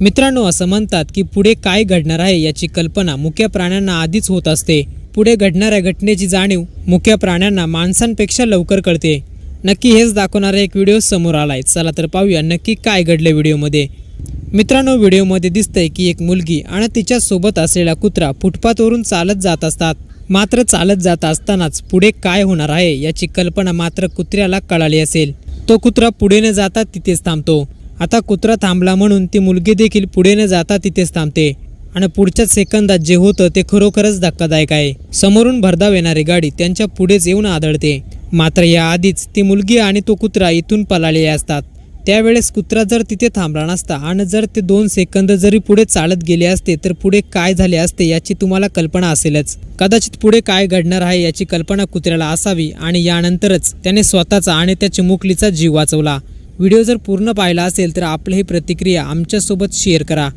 मित्रांनो असं म्हणतात की पुढे काय घडणार आहे याची कल्पना मुक्या प्राण्यांना आधीच होत असते. पुढे घडणाऱ्या घटनेची जाणीव मुख्य प्राण्यांना माणसांपेक्षा लवकर कळते. नक्की हेच दाखवणारा एक व्हिडिओ समोर आलाय. चला तर पाहूया नक्की काय घडले व्हिडिओमध्ये. मित्रांनो व्हिडिओमध्ये दिसतंय की एक मुलगी आणि तिच्या सोबत असलेला कुत्रा फुटपाथवरून चालत जात असतात. मात्र चालत जात असतानाच पुढे काय होणार आहे याची कल्पना मात्र कुत्र्याला कळाली असेल. तो कुत्रा पुढे न जाता तिथेच थांबतो. आता कुत्रा थांबला म्हणून ती मुलगी देखील पुढे न जाता तिथेच थांबते. आणि पुढच्याच सेकंदात जे होतं ते खरोखरच धक्कादायक आहे. समोरून भरधाव येणारी गाडी त्यांच्या पुढेच येऊन आदळते. मात्र याआधीच ती मुलगी आणि तो कुत्रा इथून पळालेले असतात. त्यावेळेस कुत्रा जर तिथे थांबला नसता आणि जर ते दोन सेकंद जरी पुढे चालत गेले असते तर पुढे काय झाले असते याची तुम्हाला कल्पना असेलच. कदाचित पुढे काय घडणार आहे याची कल्पना कुत्र्याला असावी आणि यानंतरच त्याने स्वतःचा आणि त्या चिमुकलीचा जीव वाचवला. व्हिडिओ जर पूर्ण पाहिला असेल तर आपलं ही प्रतिक्रिया आमच्यासोबत शेअर करा.